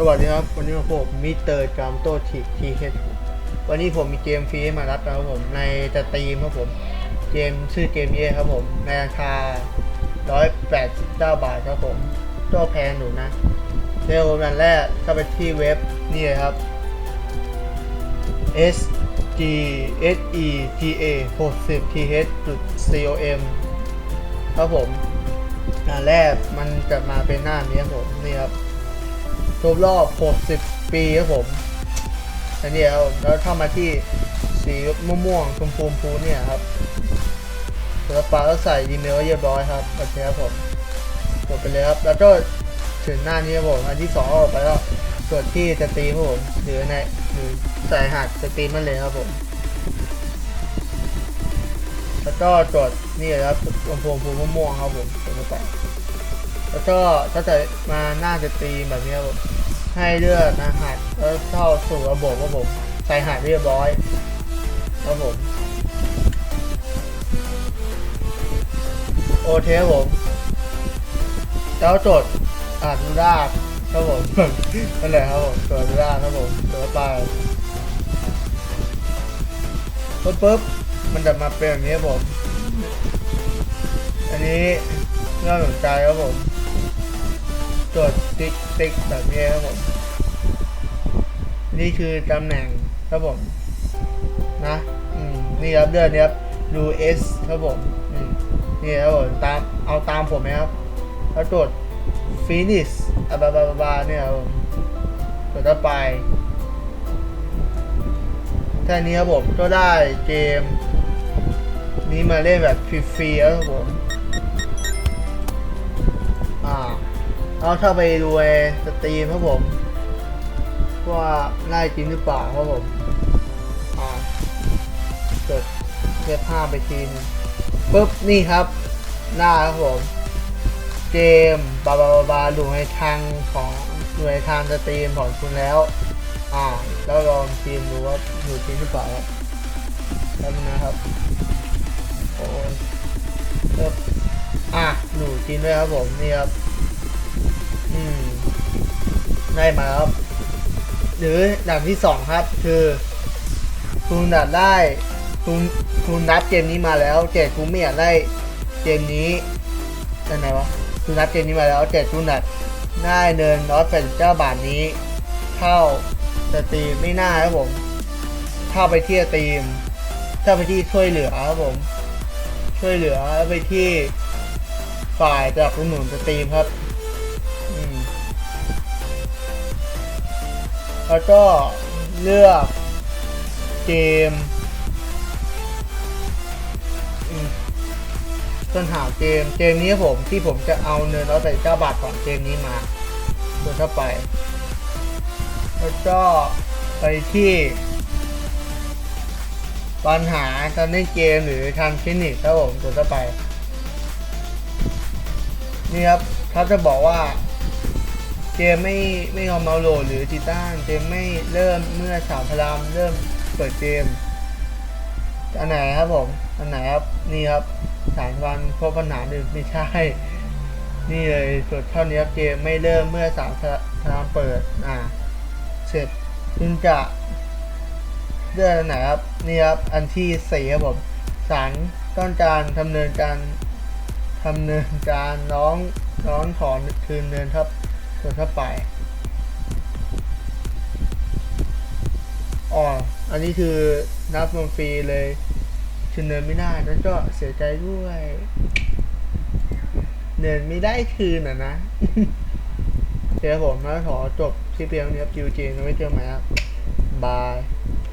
สวัสดีครับ วันนี้ผมมิสเตอร์จามโตทีทีเฮวันนี้ผมมีเกมฟรีให้มารับนะครับผมในสตรีมครับผม เกมชื่อเกมนี้ครับผม ในราคา 189 บาทครับผมตัวแพงหนูนะเร็ววันแรกเข้าไปที่เว็บนี่ครับ s g s e t a 60 th com ครับผมหน้าแรกมันจะมาเป็นหน้านี้ครับผม นี่ครับ ครบรอบ 60 ปีครับผมอันนี้ครับแล้วเข้ามาที่สีม่วงๆชมพูพูเนี่ยครับแล้วปลาก็ใส่อีเมลไว้เรียบร้อยครับโอเคครับผมกดไปเลยครับแล้วก็ถึงหน้านี้ครับผมอันที่สองออกไปก็กดที่สตรีมครับผมหรือในหรือใส่หัดสตรีมมันเลยครับผมแล้วก็กดนี่ครับชมพูพูม่วงครับผมกดไป แล้วก็ถ้าจะมาหน้าจะตีแบบนี้ครับผมให้เลือกรหัสแล้วเข้าสู่ระบบครับผมใส่หัสเรียบร้อยครับผมโอเคครับผมแล้วจดอ่านดูได้ครับผมนั่นแหละครับผมจดดูได้ครับผมจดไปปุ๊บปุ๊บมันจะมาเป็นแบบนี้ครับผม อันนี้น่าสนใจครับผม ตรวจติ๊กติ๊กแบบนี้ครับผม นี่คือตำแหน่งครับผม นะ อืม นี่ครับเดือนนี้ครับดูเอสครับผมมนี่ครับผมตามเอาตามผมไหมครับแล้วตรวจฟินิชอะบาบาบาบาเนี่ยครับผมตรวจต่อไปแค่นี้ครับผมก็ได้เกม นี้มาเล่นแบบฟรีๆครับผม อ่า เอาถ้าไปดูในสตรีมครับผม ว่าง่ายจริงหรือเปล่าครับผมอ่ากดเทียบภาพไปทีนปุ๊บนี่ครับ หน้าครับผมเกมบาบาบาบาดูในทางของดูในทางสตรีมของคุณแล้ว อ่า แล้วลองทีมดูว่าอยู่จริงหรือเปล่าครับแล้วนะครับโอ้ยปึ๊บอะหนูจริงด้วยครับผมนี่ครับ ได้มาครับ หรือด่านที่สองครับ คือคุณดัดได้คุณคุณนับเกมนี้มาแล้วเจ็ดคุณไม่อยากได้เกมนี้ได้ไหนวะคุณนับเกมนี้มาแล้วเจ็ดคุณดัดได้เนินร้อยแปดสิบเก้าบาทนี้ เข้าสตรีมไม่น่าครับผมเข้าไปที่สตรีมเข้าไปที่ช่วยเหลือครับผม ช่วยเหลือไปที่ฝ่ายจากหนุนสตรีมครับ แล้วก็เลือกเกมต้นหาเกม เกมนี้ผมที่ผมจะเอาเนินร้อยแปดเก้าบาทของเกมนี้มาเดินเข้าไป แล้วก็ไปที่ ปัญหาการเล่นเกมหรือทำคลินิกครับผมกดเข้าไป นี่ครับเขาจะบอกว่า เกมไม่ไม่ยอมเอาโหลดหรือติตั้งเกมไม่เริ่มเมื่อสามพลามเริ่มเปิดเกมอันไหนครับผมอันไหนครับนี่ครับสามวันพบปัญหาหนึ่งไม่ใช่ นี่เลยกดเท่านี้ครับเกมไม่เริ่มเมื่อสามพลามเปิดอ่าเสร็จคุณจะเรื่องอันไหนครับนี่ครับอันที่สี่ครับผมศาลต้องการดำเนินการดำเนินการร้องร้องถอนคืนเงินครับ กดเข้าไปอ๋ออันนี้คือนับรวมฟรีเลยคืนเนินไม่ได้แล้วก็เสียใจด้วย เนินไม่ได้คืนอะนะเดี๋ยวผมมาขอจบที่เพียงนี้ครับจิวจีนไว้เจอใหม่ครับบาย